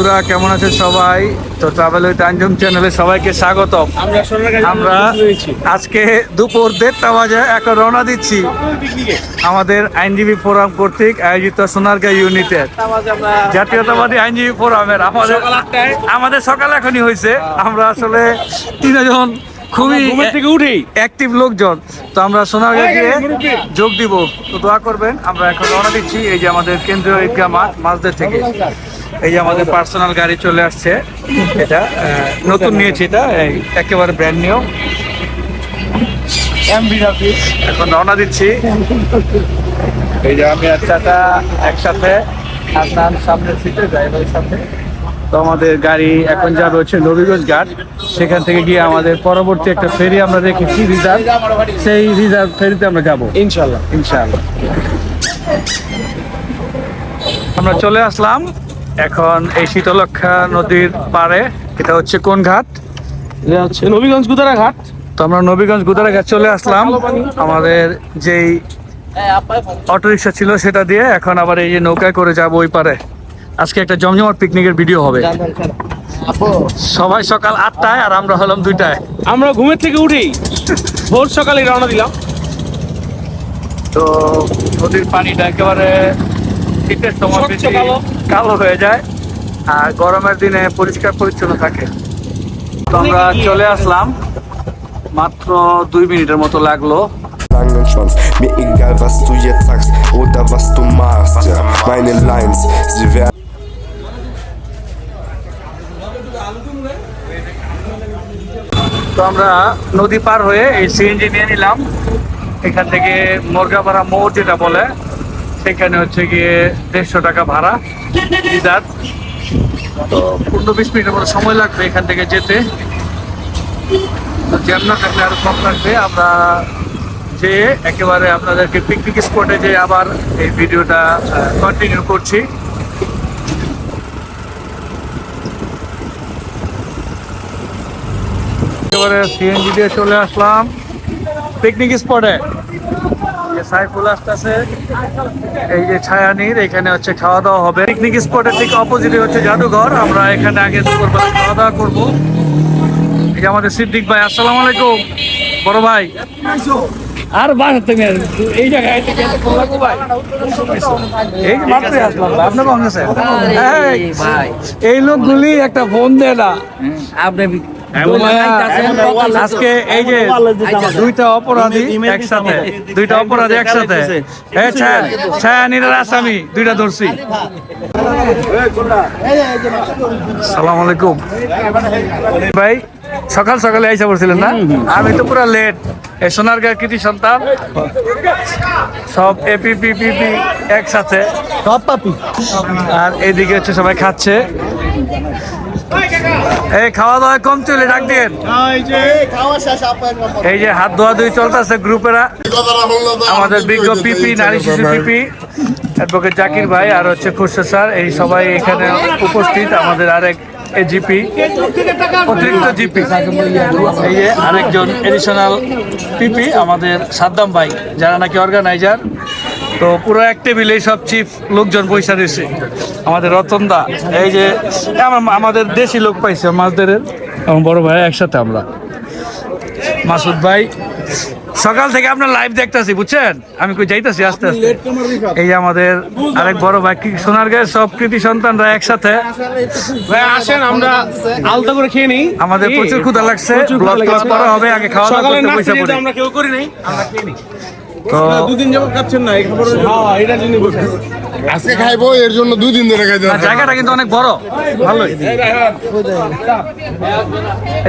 বন্ধুরা কেমন আছেন সবাই? তো ট্রাভেল উইথ আঞ্জুম চ্যানেলে সবাইকে স্বাগত আমরা আজকে দুপুর দেড়টা বাজে এখন রওনা দিচ্ছি। আমাদের আইনজীবী ফোরাম কর্তৃক আয়োজিত সোনারগাঁ ইউনিটের। জাতীয়তাবাদী আইনজীবী ফোরামের আমাদের আমাদের সকাল এখনই হয়েছে। আমরা আসলে তিনজন খুবই থেকে অ্যাক্টিভ লোকজন। তো আমরা সোনারগাঁ গিয়ে যোগ দিব। তো দোয়া করবেন আমরা এখন রওনা দিচ্ছি। এই যে আমাদের কেন্দ্রীয় ঈদগাহ মাঠ মাছদের থেকে। এই যে আমাদের পার্সোনাল গাড়ি চলে আসছে এটা নতুন নিয়েছি এটা একেবারে ব্র্যান্ড নিউ এখন রওনা দিচ্ছি। এই যে আমি আর চাচা একসাথে আপনার সামনে সিটে ড্রাইভারের সাথে। তো আমাদের গাড়ি এখন যাবে হচ্ছে নবীগঞ্জ ঘাট। সেখান থেকে গিয়ে আমাদের পরবর্তী একটা ফেরি আমরা রেখেছি রিজার্ভ। সেই রিজার্ভ ফেরিতে আমরা যাব। ইনশাল্লাহ ইনশাল্লাহ আমরা চলে আসলাম। এখন এই শীতলক্ষা নদীর পাড়ে এটা হচ্ছে কোন ঘাট? এটা হচ্ছে নবীগঞ্জ গুদারা ঘাট। তো আমরা নবীগঞ্জ গুদারা ঘাট চলে আসলাম। আমাদের যেই অটোরিকশা ছিল সেটা দিয়ে এখন আবার এই যে নৌকায় করে যাব ওই পারে আজকে একটা জমজমাট পিকনিকের ভিডিও হবে। সবাই সকাল আটটায় আর আমরা হলাম দুইটায়। আমরা ঘুমের থেকে উঠেই ভোর সকালে রওনা দিলাম। তো নদীর পানিটা একেবারে শীতের সময় বেশি কালো। হয়ে যায় আর গরমের দিনে পরিষ্কার পরিচ্ছন্ন থাকে তো আমরা চলে আসলাম মাত্র দুই মিনিটের মতো লাগল langen Schwanz. Mir egal, was du jetzt sagst oder was du machst. Ja. Meine Lines, sie werden. তো আমরা নদী পার হয়ে এই সিএনজি নিয়ে নিলাম এখান থেকে মুরগাপাড়া মোড় যেটা বলে সেখানে হচ্ছে গিয়ে দেড়শো টাকা ভাড়া রিজার্ভ তো পনেরো বিশ মিনিটের মতো সময় লাগবে এখান থেকে যেতে। জ্যাম না থাকলে আরও কম লাগবে। আমরা যে একেবারে আপনাদেরকে পিকনিক স্পটে যে আবার এই ভিডিওটা কন্টিনিউ করছি। একেবারে সিএনজি দিয়ে চলে আসলাম পিকনিক স্পটে যে সাইফুল আসতেছে এই যে ছায়ানির এখানে হচ্ছে খাওয়া দাওয়া হবে। পিকনিক স্পটের ঠিক অপোজিটে হচ্ছে জাদুঘর। আমরা এখানে আগে দুপুরবেলা খাওয়া দাওয়া করব। এই যে আমাদের সিদ্দিক ভাই আসসালামু আলাইকুম। বড় ভাই। আর বাসা থেকে এই জায়গায় এই আসলাম আপনি এই, লোকগুলি একটা ফোন দেয় না। আজকে এই যে দুইটা অপরাধী একসাথে দুইটা অপরাধী একসাথে। এ ছায়া ছায়ানির আসামি দুইটা ধরছি। সালাম আলাইকুম। ভাই সকাল সকালে আইসা পড়ছিলেন না? আমি তো পুরো লেট এই সোনারগাঁর কৃতি সন্তান। সব এপি পি পি পি একসাথে। সব পাপি। আর এইদিকে হচ্ছে সবাই খাচ্ছে। এই খাওয়া দাওয়া কম চলে, ডাক দিন এই যে হাত ধোয়া ধুই চলতেছে গ্রুপেরা। আমাদের বিজ্ঞ পিপি, নারী শিশু পিপি, অ্যাডভোকেট জাকির ভাই আর হচ্ছে খুরশেদ স্যার, এই সবাই এখানে উপস্থিত, আমাদের আরেক এজিপি অতিরিক্ত জিপি এই যে আরেকজন এডিশনাল পিপি আমাদের সাদ্দাম ভাই, যারা নাকি অর্গানাইজার তো পুরো এক টেবিলে সব চিফ লোকজন পয়সা দিয়েছে আমাদের রতন দা এই যে আমার- আমাদের দেশি লোক পাইছে মাছদের। এবং বড় ভাই একসাথে আমরা। মাসুদ ভাই সকাল থেকে আপনার লাইভ দেখতেছি বুঝছেন? আমি কই যাইতাছি আস্তে আস্তে। এই যে আমাদের আরেক বড় ভাই কি সোনার গায়ে সব কৃতি সন্তানরা একসাথে। ভাই আসেন আমরা আলতা করে খেয়ে নিই। আমাদের প্রচুর ক্ষুধা লাগছে ব্লগ করা হবে আগে খাওয়া দাওয়া করতে পয়সা পড়ি। আমরা কেউ করি নাই আমরা খেয়ে নিই। তো দুদিন যাবত খাচ্ছেন না এই খবর হ্যাঁ জন্য আজকে খাইবো এর জন্য দুই দিন ধরে খাইতে জায়গাটা কিন্তু অনেক বড়। ভালোই।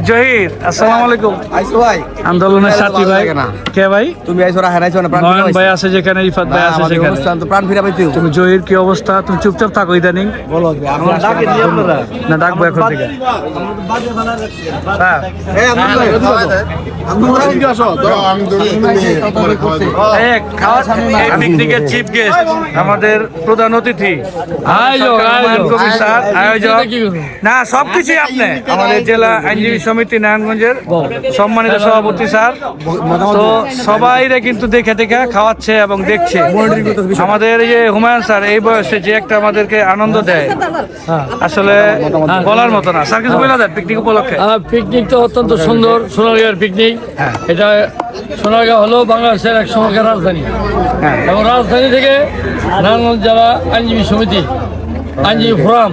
জহির আসসালামু আলাইকুম। আইসো ভাই। আন্দোলনের সাথী ভাই। কে ভাই? তুমি আইসো না হেরাইছো না প্রাণ নয়ন ভাই আছে যেখানে ইফাত ভাই আছে আমাদের সেখানে অনুষ্ঠান তো প্রাণ ফিরে পাইছো। তুমি জহির কি অবস্থা? তুমি চুপচাপ থাকো ইদানিং। বলো আপনারা ডাকে দিয়ে আপনারা। না ডাকবো এখন থেকে। হ্যাঁ আমি পরে এই খাওয়া এই পিকনিকের চিফ গেস্ট আমাদের প্রধান অতিথি। কবির স্যার আয়োজক। না সবকিছুই আপনি। আমাদের জেলা আইনজীবী সমিতি নারায়ণগঞ্জের সম্মানিত সভাপতি স্যার। তো সবাইরে কিন্তু দেখে দেখে খাওয়াচ্ছে এবং দেখছে। আমাদের এই যে হুমায়ুন স্যার এই বয়সে যে একটা আমাদেরকে আনন্দ দেয় আসলে বলার মতো না। স্যার কিছু বলে দেন পিকনিক উপলক্ষে। পিকনিকটা অত্যন্ত সুন্দর সোনারগাঁয়ের পিকনিক এটা সোনারগাঁ হলো বাংলাদেশের এক সময়কার রাজধানী। এবং রাজধানী থেকে নারায়ণগঞ্জ জেলা আইনজীবী সমিতি আইনজীবী ফোরাম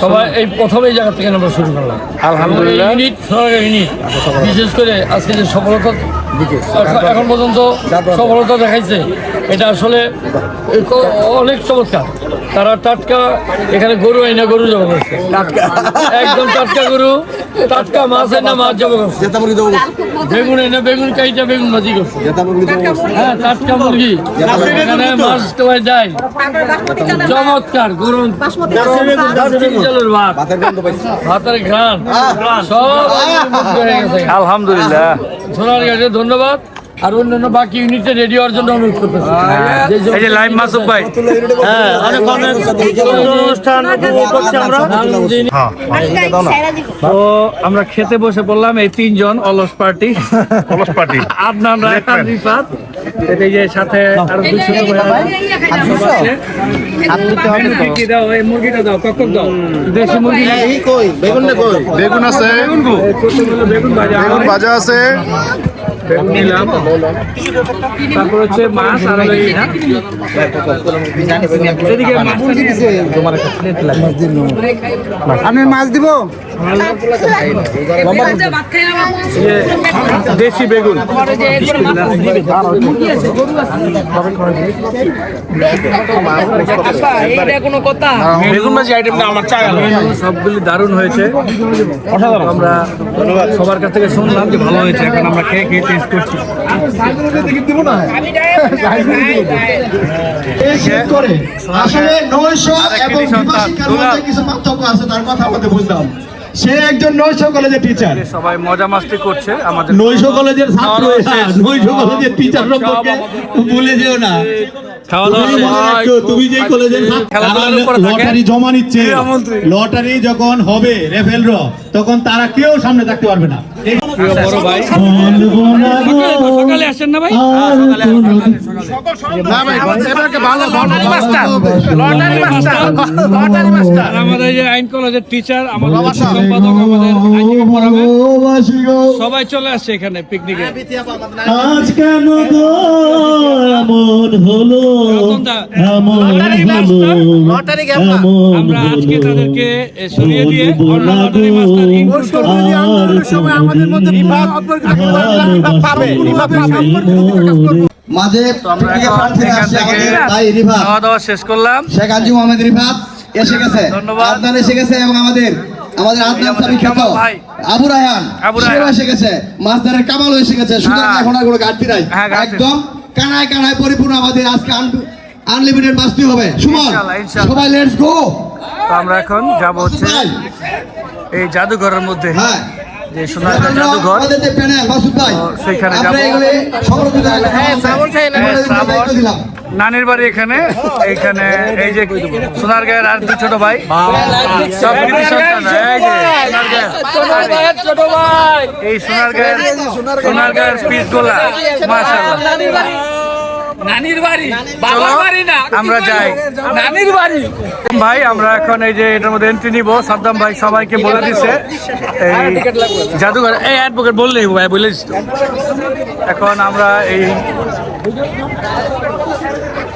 সবাই এই প্রথম এই জায়গা থেকে আমরা শুরু করলাম। আলহামদুলিল্লাহ। ইউনিট সরকার ইউনিট বিশেষ করে আজকে যে সফলতা এখন পর্যন্ত সফলতা দেখাইছে এটা আসলে অনেক চমৎকার। তারা টাটকা এখানে গরু আইনা গরু জমা করছে। একদম টাটকা গরু টাটকা মাছ আইনা মাছ জমা করছে। বেগুন এনে বেগুন কাইটা বেগুন ভাজি করছে। হ্যাঁ টাটকা মুরগি। এখানে মাছ তোমায় দেয় চমৎকার গরু। দারচিনি চালের ভাত ভাতের ঘ্রাণ। সব হয়ে আলহামদুলিল্লাহ। সোনার গাছে ধন্যবাদ। আর অন্যান্য বাকি ইউনিটে রেডি হওয়ার জন্য অনুরোধ করতেছি এই যে লাইভ মাসুক ভাই হ্যাঁ অনেক অনুষ্ঠান উপভোগ করছি আমরা তো আমরা খেতে বসে পড়লাম এই তিনজন অলস পার্টি অলস পার্টি আদনান রায়হান রিফাত এই যে সাথে আরও দুই আছে। মেনু কি কি দাও এই মুরগিটা দাও কখন দাও দেশি মুরগি নাকি? বেগুন আছে বেগুন ভাজা বেগুন ভাজা আছে বেগুন নিলাম তারপর হচ্ছে মাছ আর এদিকে আমি মাছ দিব? দেশি বেগুন। বেগুন ভাজি আইটেমটা আমার চা সবগুলি দারুণ হয়েছে। আমরা সবার কাছ থেকে শুনলাম যে ভালো হয়েছে এখন আমরা খেয়ে খেয়ে টেস্ট করছি সে একজন নৈশ কলেজের টিচার সবাই মজা মাস্তি করছে আমাদের নৈশ কলেজের ছাত্র। নৈশ কলেজের টিচার সম্পর্কে ভুলে যেও না। তুমি যে। লটারি জমা নিচ্ছে। লটারি যখন হবে রেফেল র তখন তারা কেউ সামনে থাকতে পারবে না। বড় ভাই। বলব না গো, সকালে আসেন না ভাই? আর কোনোদিন না ভাই এবারকে ভালো আর আমাদের যে আইন কলেজের টিচার আমাদের সম্পাদক আমাদের সবাই চলে আসছে এখানে পিকনিকে আজ কেন এমন হলো? এমন হলো আমরা আজকে তাদেরকে এ, সরিয়ে দিয়ে অন্য লটারি মাস্টার ইনক্লুড মাঝে আমরা এখন প্রার্থীরা এখান আসছে থেকে আমাদের। ভাই রিফাত খাওয়া দাওয়া শেষ করলাম। শেখ আজি মোহাম্মদ রিফাত এসে গেছে। ধন্যবাদ। এসে গেছে এবং আমাদের আমাদের আদনান সাবি খ্যাত কামাল আবু রায়হান। এসে গেছে। মাছদারের কামালও এসে গেছে। সুতরাং হ্যাঁ। এখন আর কোনো ঘাটতি নাই। হ্যাঁ, একদম কানায় কানায় পরিপূর্ণ আমাদের আজকে আনলিমিটেড মাছটি হবে। সুমন। সবাই লেটস গো আমরা এখন যাব হচ্ছে এই জাদুঘরের মধ্যে। হ্যাঁ। যে সোনারগাঁ জাদুঘর যাব। হ্যাঁ, নানির বাড়ি এখানে এইখানে এই যে সোনারগাঁয়ের আর দুই ছোট ভাই। সব এই সোনার এই সোনারগাঁয়ের সোনারগাঁয়ের পিস গোলা মাশাআল্লাহ। নানির বাড়ি। চলো, আমরা যাই। নানির বাড়ি। ভাই আমরা এখন এই যে এটার মধ্যে এন্ট্রি নিব। সাদ্দাম ভাই সবাইকে বলে দিছে। এই জাদুঘর। এই অ্যাডভোকেট বললেই ভাই বলে। এখন আমরা এই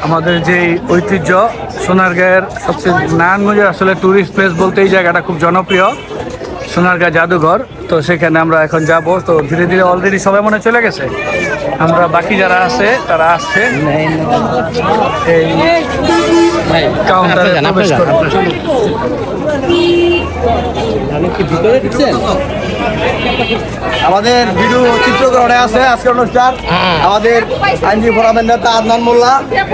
আমাদের যে ঐতিহ্য সোনারগাঁয়ের সবচেয়ে নারায়ণগঞ্জের আসলে ট্যুরিস্ট প্লেস বলতে এই জায়গাটা খুব জনপ্রিয়। সোনারগাঁ জাদুঘর তো সেখানে আমরা এখন যাব। তো ধীরে ধীরে অলরেডি সবাই মনে চলে গেছে। আমরা বাকি যারা আছে তারা আসছে। এই কাউন্টারে প্রবেশ আমাদের ভিডিও চিত্রগ্রহণে আছে আজকের অনুষ্ঠান। আমাদের আইনজীবী ফোরামের নেতা আদনান মোল্লা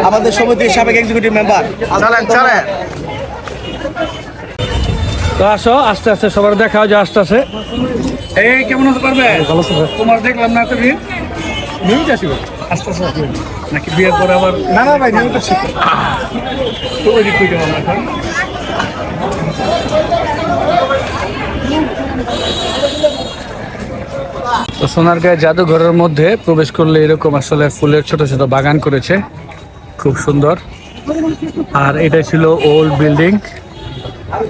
আমাদের সমিতির সাবেক এক্সিকিউটিভ মেম্বার তো আসো আস্তে আস্তে সবার দেখা হয় যে আস্তে আস্তে। এই কেমন আছো পারবে? তোমার দেখলাম না তুমি আসিব আস্তে আস্তে নাকি বিয়ের পরে আবার না না ভাই নিয়মিত তো ওই দিক আমরা এখন তো সোনারগাঁয় জাদুঘরের মধ্যে প্রবেশ করলে এরকম আসলে ফুলের ছোট ছোট বাগান করেছে। খুব সুন্দর। আর এটা ছিল ওল্ড বিল্ডিং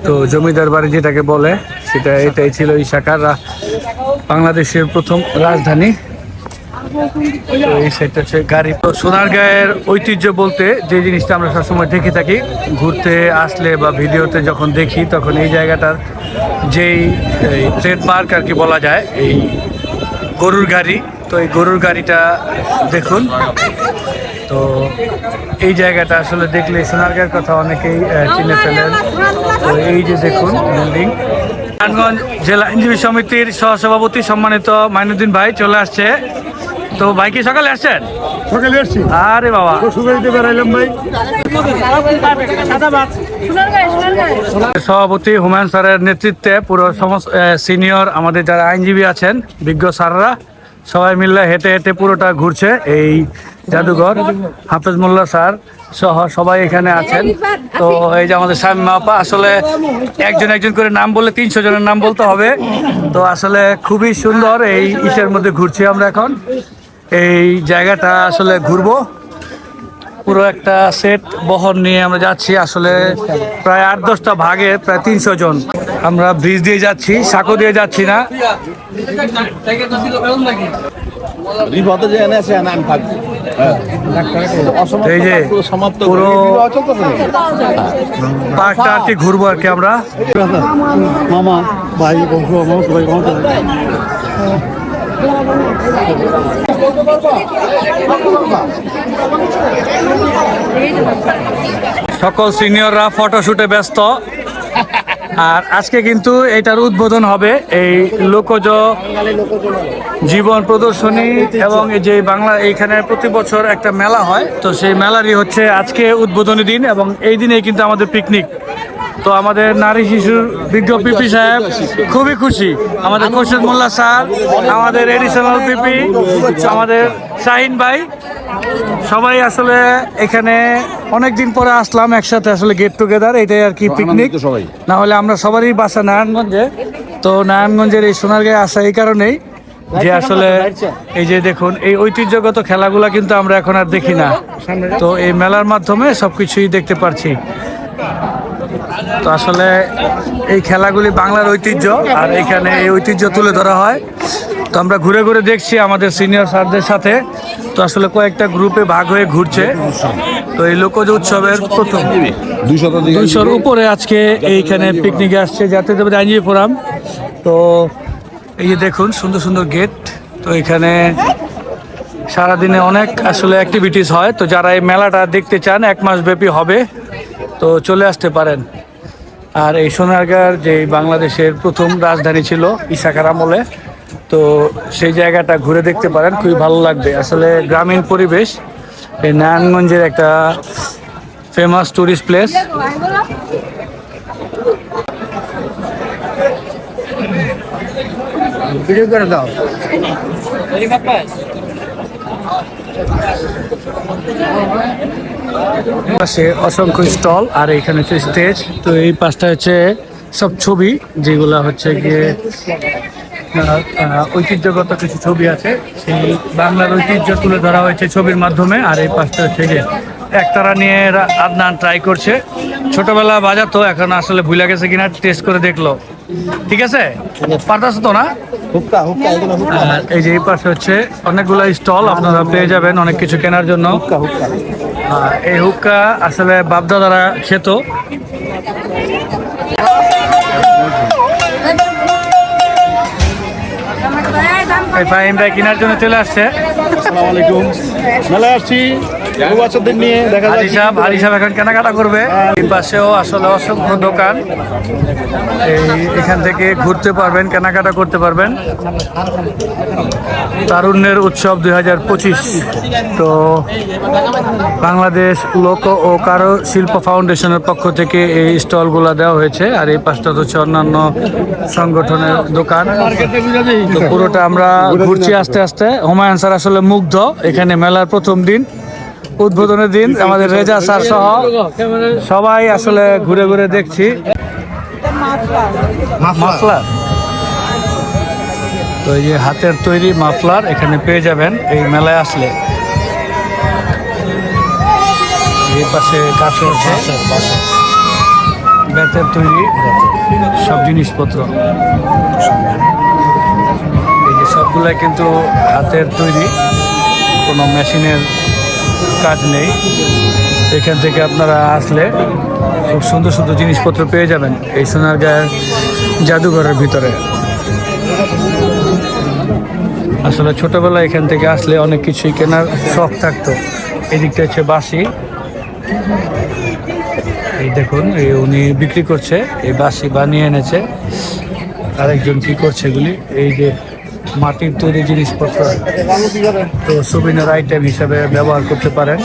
তো জমিদার বাড়ি যেটাকে বলে, সেটা এটাই ছিল এই শাখার বাংলাদেশের প্রথম রাজধানী। তো এই হচ্ছে গাড়ি। তো সোনারগাঁয়ের ঐতিহ্য বলতে যে জিনিসটা আমরা সবসময় দেখে থাকি, ঘুরতে আসলে বা ভিডিওতে যখন দেখি, তখন এই জায়গাটার যেই ট্রেডমার্ক আর কি বলা যায়, এই গরুর গাড়ি। তো এই গরুর গাড়িটা দেখুন। তো এই জায়গাটা আসলে দেখলে সোনারগাঁয়ের কথা অনেকেই চিনে ফেলেন। তো এই যে দেখুন বিল্ডিং। নারায়ণগঞ্জ জেলা আইনজীবী সমিতির সহসভাপতি সম্মানিত মাইনুদ্দিন ভাই চলে আসছে। তো ভাই কি সকালে আসছেন? সকালে আসছি। আরে বাবা। সুগারিতে বেড়াইলাম ভাই। সভাপতি হুমায়ুন স্যারের নেতৃত্বে পুরো সমস্ত সিনিয়র আমাদের যারা আইনজীবী আছেন বিজ্ঞ স্যাররা সবাই মিলে হেঁটে হেঁটে পুরোটা ঘুরছে। এই জাদুঘর, হাফেজ মোল্লা স্যার সহ সবাই এখানে আছেন। তো এই যে আমাদের স্বামী মাপা, আসলে একজন একজন করে নাম বলে তিনশো জনের নাম বলতে হবে। তো আসলে খুবই সুন্দর এই ইসের মধ্যে ঘুরছি আমরা এখন। এই জায়গাটা আসলে ঘুরবো। পুরো একটা সেট বহর নিয়ে আমরা যাচ্ছি আসলে প্রায় আট দশটা ভাগে, প্রায় তিনশো জন। আমরা ব্রিজ দিয়ে যাচ্ছি, সাঁকো দিয়ে যাচ্ছি না। এই যে সমাপ্ত পুরো পার্কটা আর কি ঘুরবো আর কি আমরা। মামা ভাই বংশ আমার সবাই সকল সিনিয়ররা ফটোশুটে ব্যস্ত। আর আজকে কিন্তু এটার উদ্বোধন হবে এই লোকজ জীবন প্রদর্শনী এবং যে বাংলা এইখানে প্রতি বছর একটা মেলা হয়, তো সেই মেলারই হচ্ছে আজকে উদ্বোধনী দিন এবং এই দিনেই কিন্তু আমাদের পিকনিক তো আমাদের নারী শিশুর বিজ্ঞ পিপি সাহেব, খুবই খুশি। আমাদের খোরশেদ মোল্লা স্যার, আমাদের এডিশনাল পিপি আমাদের শাহিন ভাই সবাই আসলে এখানে অনেক দিন পরে আসলাম একসাথে আসলে গেট টুগেদার এটাই আর কি পিকনিক না হলে আমরা সবারই বাসা নারায়ণগঞ্জে। তো নারায়ণগঞ্জের এই সোনারগাঁয়ে আসা এই কারণেই যে আসলে এই যে দেখুন এই ঐতিহ্যগত খেলাগুলা কিন্তু আমরা এখন আর দেখি না। তো এই মেলার মাধ্যমে সবকিছুই দেখতে পারছি। তো আসলে এই খেলাগুলি বাংলার ঐতিহ্য আর এখানে এই ঐতিহ্য তুলে ধরা হয়। তো আমরা ঘুরে ঘুরে দেখছি আমাদের সিনিয়র স্যারদের সাথে। তো আসলে কয়েকটা গ্রুপে ভাগ হয়ে ঘুরছে। তো এই লোকজ উৎসবের প্রথম। দুইশোর উপরে আজকে এইখানে পিকনিকে আসছে যাতে দেবের আইনজীবী ফোরাম। তো এই যে দেখুন সুন্দর সুন্দর গেট তো এখানে সারাদিনে অনেক আসলে অ্যাক্টিভিটিস হয়। তো যারা এই মেলাটা দেখতে চান এক মাস ব্যাপী হবে। তো চলে আসতে পারেন। আর এই সোনারগাঁর যে বাংলাদেশের প্রথম রাজধানী ছিল ইসাকার আমলে তো সেই জায়গাটা ঘুরে দেখতে পারেন খুবই ভালো লাগবে। আসলে গ্রামীণ পরিবেশ এই নারায়ণগঞ্জের একটা ফেমাস টুরিস্ট প্লেস ভিডিও করে দাও। পাশে অসংখ্য স্টল আর এখানে হচ্ছে স্টেজ। তো এই পাশটা হচ্ছে সব ছবি যেগুলা হচ্ছে গিয়ে ঐতিহ্যগত কিছু ছবি আছে। সেই বাংলার ঐতিহ্য তুলে ধরা হয়েছে ছবির মাধ্যমে আর এই পাশটা হচ্ছে গিয়ে একতারা নিয়ে আদনান ট্রাই করছে। ছোটবেলা বাজাতো এখন আসলে ভুলে গেছে কিনা টেস্ট করে দেখল। ঠিক আছে? পারতাস তো না? আর এই যে এই পাশে হচ্ছে অনেকগুলো স্টল আপনারা পেয়ে যাবেন অনেক কিছু কেনার জন্য। এই হুক্কা আসলে বাপদাদারা খেত। ফাহিম ভাই কেনার জন্য চলে আসছে। আসসালামু আলাইকুম। মেলায় আসছি। বাচ্চাদের নিয়ে দেখা যায় সাহেব হাজি সাহেব এখন কেনাকাটা করবে। এই পাশেও আসলে অসংখ্য দোকান। এই এখান থেকে ঘুরতে পারবেন, কেনাকাটা করতে পারবেন। তারুণ্যের উৎসব দুই হাজার পঁচিশ। তো বাংলাদেশ লোক ও কারও শিল্প ফাউন্ডেশনের পক্ষ থেকে এই স্টলগুলো দেওয়া হয়েছে। আর এই পাশটা হচ্ছে অন্যান্য সংগঠনের দোকান। তো পুরোটা আমরা ঘুরছি আস্তে আস্তে। হুমায়ুন স্যার আসলে মুগ্ধ। এখানে মেলার প্রথম দিন। উদ্বোধনের দিন আমাদের রেজা স্যার সহ সবাই আসলে ঘুরে ঘুরে দেখছি। মাফলার। তো এই যে হাতের তৈরি মাফলার এখানে পেয়ে যাবেন, এই মেলায় আসলে। এই পাশে কাজ বেতের তৈরি সব জিনিসপত্র। এই যে সবগুলাই কিন্তু হাতের তৈরি, কোনো মেশিনের কাজ নেই। এখান থেকে আপনারা আসলে খুব সুন্দর সুন্দর জিনিসপত্র পেয়ে যাবেন এই সোনারগাঁয়ের জাদুঘরের ভিতরে। আসলে ছোটবেলায় এখান থেকে আসলে অনেক কিছুই কেনার শখ থাকতো। এদিকটা হচ্ছে বাসি এই দেখুন এই উনি বিক্রি করছে, এই বাসি বানিয়ে এনেছে। আরেকজন কি করছে এগুলি? এই যে মাটির তৈরি জিনিসপত্র তো সুবিনার আইটেম হিসাবে ব্যবহার করতে পারেন।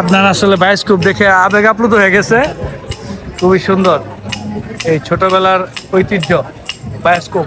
আপনার আসলে বায়োস্কোপ দেখে আবেগ আপ্লুত হয়ে গেছে। খুবই সুন্দর। এই ছোটবেলার ঐতিহ্য বায়োস্কোপ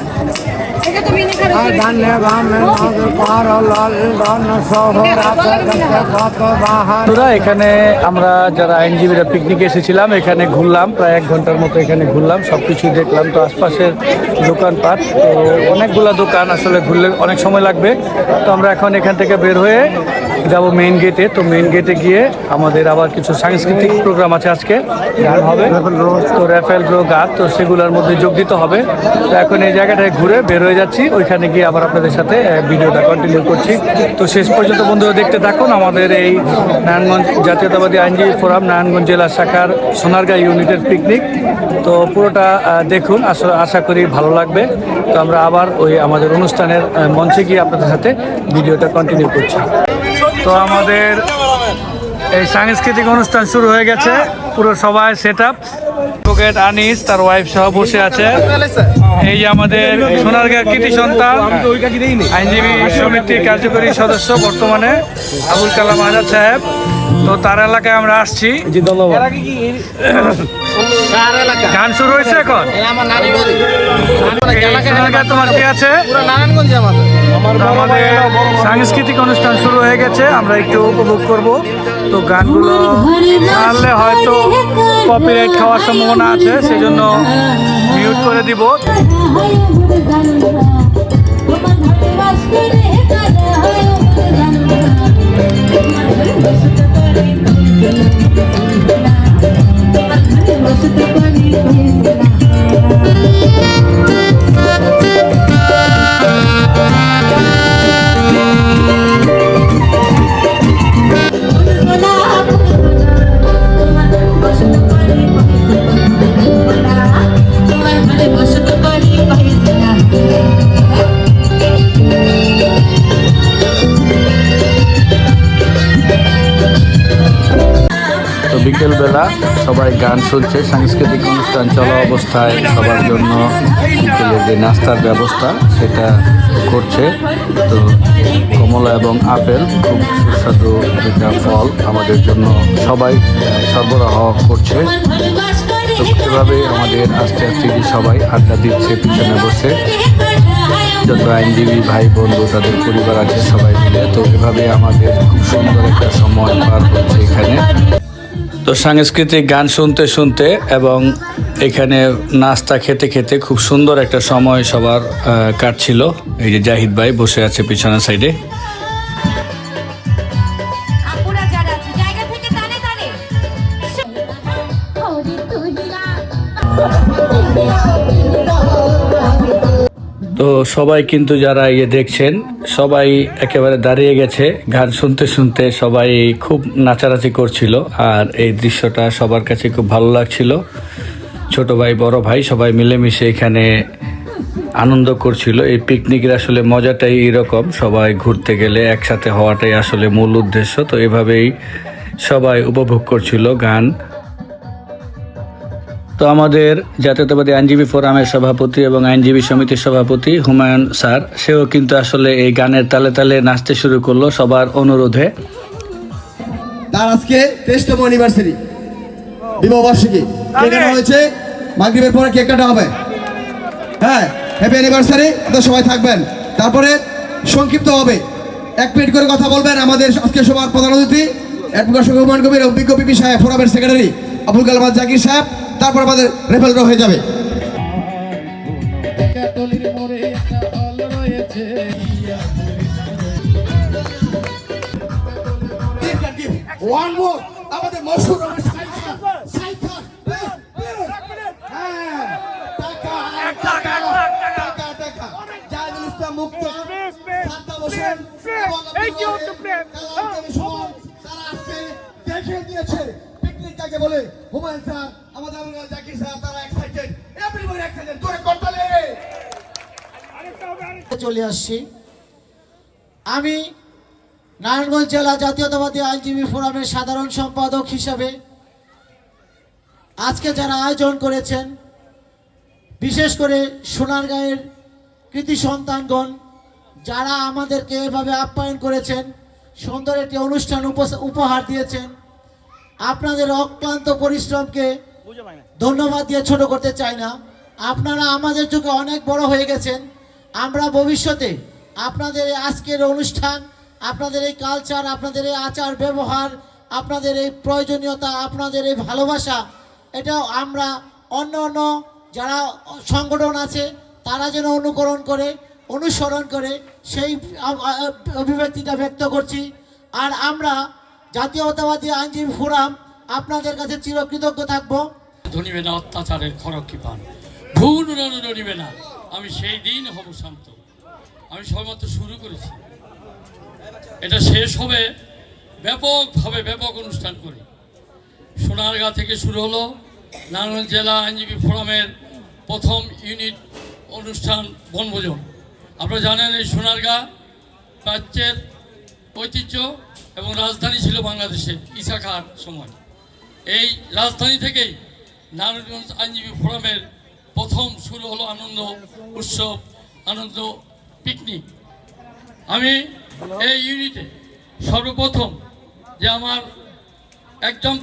আছে কত বাহার। বন্ধুরা এখানে আমরা যারা আইনজীবীরা পিকনিকে এসেছিলাম এখানে ঘুরলাম প্রায় এক ঘণ্টার মতো এখানে ঘুরলাম সব কিছু দেখলাম তো আশপাশের দোকানপাট তো অনেকগুলো দোকান আসলে ঘুরলে অনেক সময় লাগবে। তো আমরা এখন এখান থেকে বের হয়ে যাব মেইন গেটে তো মেইন গেটে গিয়ে আমাদের আবার কিছু সাংস্কৃতিক প্রোগ্রাম আছে আজকে। গান হবে। তো র্যাফেল গ্রো গান তো সেগুলোর মধ্যে যোগ দিতে হবে। তো এখন এই জায়গাটায় ঘুরে বের হয়ে যাচ্ছি। ওইখানে গিয়ে আবার আপনাদের সাথে ভিডিওটা কন্টিনিউ করছি। তো শেষ পর্যন্ত বন্ধুরা দেখতে থাকুন আমাদের এই নারায়ণগঞ্জ জাতীয়তাবাদী আইনজীবী ফোরাম নারায়ণগঞ্জ জেলা শাখার সোনারগাঁ ইউনিটের পিকনিক তো পুরোটা দেখুন আশা- আশা করি ভালো লাগবে। তো আমরা আবার ওই আমাদের অনুষ্ঠানের মঞ্চে গিয়ে আপনাদের সাথে ভিডিওটা কন্টিনিউ করছি। তো আমাদের এই সাংস্কৃতিক অনুষ্ঠান শুরু হয়ে গেছে। পুরো সবাই সেট আপ অ্যাডভোকেট আনিস, তার ওয়াইফ সহ বসে আছে। এই আমাদের সোনারগাঁর কৃতি সন্তান, আইনজীবী সমিতির কার্যকরী সদস্য বর্তমানে আবুল কালাম আজাদ সাহেব। তো তার এলাকায় আমরা আসছি। গান শুরু হয়েছে এখন? তোমার কি আছে? নারায়ণগঞ্জে আমাদের। আমাদের সাংস্কৃতিক অনুষ্ঠান শুরু হয়ে গেছে আমরা একটু উপভোগ করব। তো গানগুলো ছাড়লে হয়তো কপিরাইট খাওয়ার সম্ভাবনা আছে সেই জন্য মিউট করে দিব। তো Yeah. বিকেলবেলা সবাই গান শুনছে। সাংস্কৃতিক অনুষ্ঠান চলা অবস্থায় সবার জন্য বিকেলে যে নাস্তার ব্যবস্থা, সেটা করছে। তো কমলা এবং আপেল খুব সুস্বাদু যেটা ফল আমাদের জন্য সবাই সরবরাহ করছে। তো আমাদের আস্তে আস্তে সবাই আড্ডা দিচ্ছে, পিছনে বসে। যত আইনজীবী ভাই বন্ধু তাদের পরিবার আছে, সবাই মিলে। তো এভাবে আমাদের খুব সুন্দর একটা সময় পার হচ্ছে এখানে। তো সাংস্কৃতিক গান শুনতে শুনতে এবং এখানে নাস্তা খেতে খেতে খুব সুন্দর একটা সময় সবার কাটছিল। এই যে জাহিদ ভাই বসে আছে পিছনের সাইডে। সবাই কিন্তু যারা ইয়ে দেখছেন, সবাই একেবারে দাঁড়িয়ে গেছে। গান শুনতে শুনতে সবাই খুব নাচানাচি করছিল, আর এই দৃশ্যটা সবার কাছে খুব ভালো লাগছিল। ছোট ভাই, বড় ভাই সবাই মিলেমিশে এখানে আনন্দ করছিল। এই পিকনিকের আসলে মজাটাই এরকম, সবাই ঘুরতে গেলে একসাথে হওয়াটাই আসলে মূল উদ্দেশ্য। তো এভাবেই সবাই উপভোগ করছিল গান। তো আমাদের জাতীয়তাবাদী আইনজীবী ফোরামের সভাপতি এবং আইনজীবী সমিতির সভাপতি হুমায়ুন স্যার সেও কিন্তু আসলে এই গানের তালে তালে নাচতে শুরু করল সবার অনুরোধে। তার আজকে তেইশতম অ্যানিভার্সারি বিবাহ বার্ষিকী। কেক কাটা হয়েছে? মাগরিবের পরে কেক কাটা হবে। হ্যাঁ হ্যাপি অ্যানিভার্সারি আপনারা সবাই থাকবেন। তারপরে সংক্ষিপ্ত হবে। এক মিনিট করে কথা বলবেন আমাদের আজকে সবার প্রধান অতিথি অ্যাডভোকেট সুকুমার কবির অভিজ্ঞ পিপি সাহেব ফোরামের সেক্রেটারি আবুল কালাম আজ জাকির সাহেব। তারপর আমাদের রেফেল হয়ে যাবে। ওয়ান মোর আমাদের হ্যাঁ মুক্ত। হোসেন তারা আজকে দেখে দিয়েছে পিকনিক কাকে বলে? হুমায়ুন স্যার আমাদের আবুল কালাম জাকির স্যার তারা এক্সাইটেড এভরিবডি এক্সাইটেড জোরে করতালে চলে আসছি। আমি নারায়ণগঞ্জ জেলা জাতীয়তাবাদী আইনজীবী ফোরামের সাধারণ সম্পাদক হিসাবে আজকে যারা আয়োজন করেছেন বিশেষ করে সোনারগাঁয়ের কৃতি সন্তানগণ যারা আমাদেরকে এভাবে আপ্যায়ন করেছেন সুন্দর একটি অনুষ্ঠান উপহার দিয়েছেন আপনাদের অক্লান্ত পরিশ্রমকে ধন্যবাদ দিয়ে ছোট করতে চাই না। আপনারা আমাদের যুগে অনেক বড় হয়ে গেছেন। আমরা ভবিষ্যতে আপনাদের আজকের অনুষ্ঠান, আপনাদের এই কালচার আপনাদের এই আচার ব্যবহার, আপনাদের এই প্রয়োজনীয়তা, আপনাদের এই ভালোবাসা, এটাও আমরা অন্য অন্য যারা সংগঠন আছে, তারা যেন অনুকরণ করে, অনুসরণ করে সেই অভিব্যক্তিটা ব্যক্ত করছি। আর আমরা জাতীয়তাবাদী আইনজীবী ফোরাম আপনাদের কাছে চিরকৃতজ্ঞ থাকব। ধনিবে না অত্যাচারের খড়কি পান ভুল ধরিবে না। আমি সেই দিন হব শান্ত। আমি সবেমাত্র শুরু করেছি। এটা শেষ হবে ব্যাপকভাবে ব্যাপক অনুষ্ঠান করি। সোনারগাঁ থেকে শুরু হলো নারায়ণগঞ্জ জেলা আইনজীবী ফোরামের প্রথম ইউনিট অনুষ্ঠান বনভোজন। আপনারা জানেন এই সোনারগাঁ প্রাচ্যের ঐতিহ্য এবং রাজধানী ছিল বাংলাদেশের ইসা খার সময়। এই রাজধানী থেকেই নারায়ণগঞ্জ আইনজীবী ফোরামের প্রথম শুরু হলো আনন্দ উৎসব, আনন্দ পিকনিক আমি এই ইউনিটে সর্বপ্রথম যে আমার একদম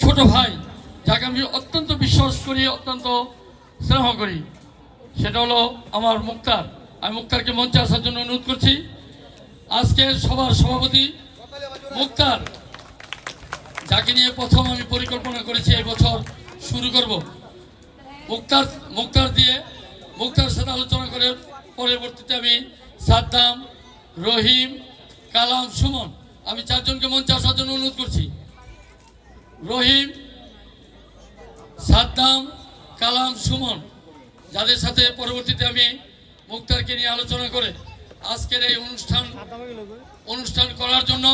ছোট ভাই, যাকে আমি অত্যন্ত বিশ্বাস করি, অত্যন্ত স্নেহ করি, সেটা হলো আমার মুক্তার। আমি মুক্তারকে মঞ্চে আসার জন্য অনুরোধ করছি। আজকে সবার সভাপতি মুক্তার। যাকে নিয়ে প্রথম আমি পরিকল্পনা করেছি এই বছর শুরু করব। মুক্তার মুক্তার দিয়ে, মুক্তার সাথে আলোচনা করে পরবর্তীতে আমি সাদ্দাম, রহিম, কালাম, সুমন, আমি চারজনকে মঞ্চে আসার জন্য অনুরোধ করছি। রহিম, সাদ্দাম, কালাম, সুমন, যাদের সাথে পরবর্তীতে আমি মুক্তারকে নিয়ে আলোচনা করে আজকের এই অনুষ্ঠান অনুষ্ঠান করার জন্য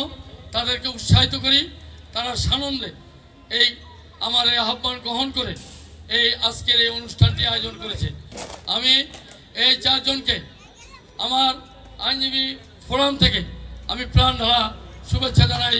তাদেরকে উৎসাহিত করি। তারা সানন্দে এই আমার এই আহ্বান গ্রহণ করে এই আজকের এই অনুষ্ঠানটি আয়োজন করেছে। আমি এই চারজনকে আমার আইনজীবী ফোরাম থেকে আমি প্রাণ ধরা শুভেচ্ছা জানাই।